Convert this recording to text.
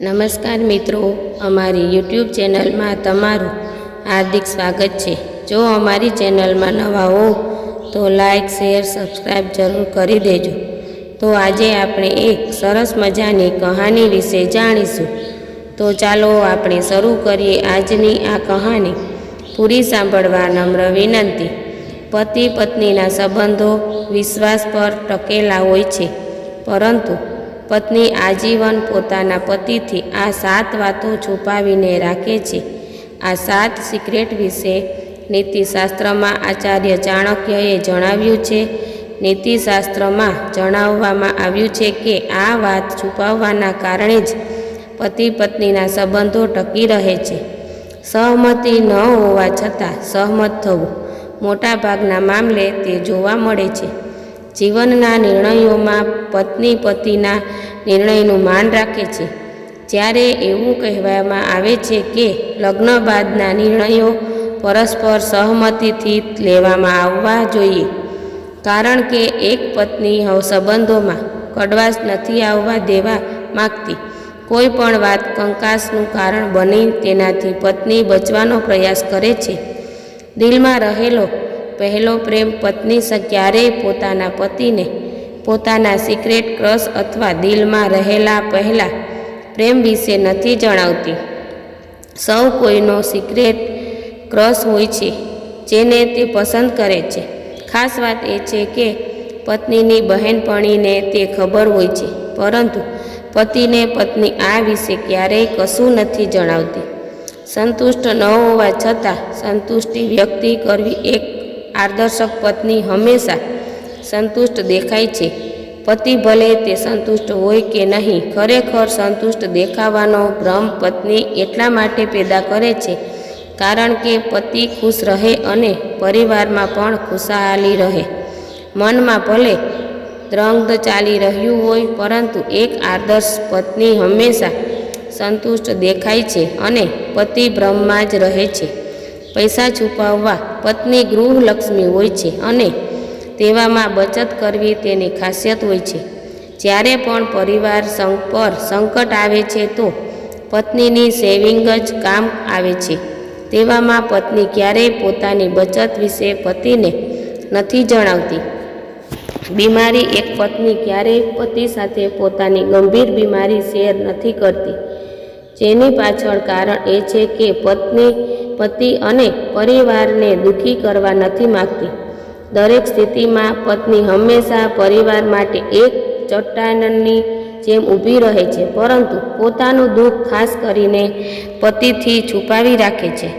નમસ્કાર મિત્રો, અમારી યુટ્યુબ ચેનલમાં તમારું હાર્દિક સ્વાગત છે. જો અમારી ચેનલમાં નવા હો, તો લાઈક શેર સબસ્ક્રાઈબ જરૂર કરી દેજો. તો આજે આપણે એક સરસ મજાની કહાની વિશે જાણીશું. તો ચાલો આપણે શરૂ કરીએ આજની આ કહાની. પૂરી સાંભળવા નમ્ર વિનંતી. પતિ પત્નીના સંબંધો વિશ્વાસ પર ટકેલા હોય છે. પરંતુ પત્ની આજીવન પોતાના પતિથી આ સાત વાતો છુપાવીને રાખે છે. આ સાત સિક્રેટ વિશે નીતિશાસ્ત્રમાં આચાર્ય ચાણક્યએ જણાવ્યું છે. નીતિશાસ્ત્રમાં જણાવવામાં આવ્યું છે કે આ વાત છુપાવવાના કારણે જ પતિ પત્નીના સંબંધો ટકી રહે છે. સહમતિ ન હોવા છતાં સહમત થવું મોટાભાગના મામલે તે જોવા મળે છે. જીવનના નિર્ણયોમાં પત્ની પતિના નિર્ણયનું માન રાખે છે. જ્યારે એવું કહેવામાં આવે છે કે લગ્ન બાદના નિર્ણયો પરસ્પર સહમતિથી લેવામાં આવવા જોઈએ. કારણ કે એક પત્ની સંબંધોમાં કડવાશ નથી આવવા દેવા માગતી. કોઈ પણ વાત કંકાસનું કારણ બની તેનાથી પત્ની બચવાનો પ્રયાસ કરે છે. દિલમાં રહેલો પહેલો પ્રેમ પત્ની ક્યારેય પોતાના પતિને પોતાના સિક્રેટ ક્રશ અથવા દિલમાં રહેલા પહેલા પ્રેમ વિશે નથી જણાવતી. સૌ કોઈનો સિક્રેટ ક્રશ હોય છે, જેને તે પસંદ કરે છે. ખાસ વાત એ છે કે પત્નીની બહેનપણીને તે ખબર હોય છે, પરંતુ પતિને પત્ની આ વિશે ક્યારેય કશું નથી જણાવતી. સંતુષ્ટ ન હોવા છતાં સંતુષ્ટિ વ્યક્તિ કરવી એક આદર્શક પત્ની હંમેશા સંતુષ્ટ દેખાય છે. પતિ ભલે તે સંતુષ્ટ હોય કે નહીં, ખરેખર સંતુષ્ટ દેખાવાનો ભ્રમ પત્ની એટલા માટે પેદા કરે છે, કારણ કે પતિ ખુશ રહે અને પરિવારમાં પણ ખુશહાલી રહે. મનમાં ભલે દ્રંગ ચાલી રહ્યું હોય, પરંતુ એક આદર્શ પત્ની હંમેશા સંતુષ્ટ દેખાય છે અને પતિ બ્રહ્મમાં જ રહે છે. પૈસા છુપાવવા પત્ની ગૃહલક્ષ્મી હોય છે અને તેવામાં બચત કરવી તેની ખાસિયત હોય છે. જ્યારે પણ પરિવાર પર સંકટ આવે છે તો પત્નીની સેવિંગ જ કામ આવે છે. તેવામાં પત્ની ક્યારેય પોતાની બચત વિશે પતિને નથી જણાવતી. બીમારી એક પત્ની ક્યારેય પતિ સાથે પોતાની ગંભીર બીમારી શેર નથી કરતી. જેની પાછળ કારણ એ છે કે પત્ની પતિ અને પરિવારને દુઃખી કરવા નથી માગતી. દરેક સ્થિતિમાં પત્ની હંમેશા પરિવાર માટે એક ચટ્ટાનની જેમ ઊભી રહે છે, પરંતુ પોતાનું દુઃખ ખાસ કરીને પતિથી છુપાવી રાખે છે.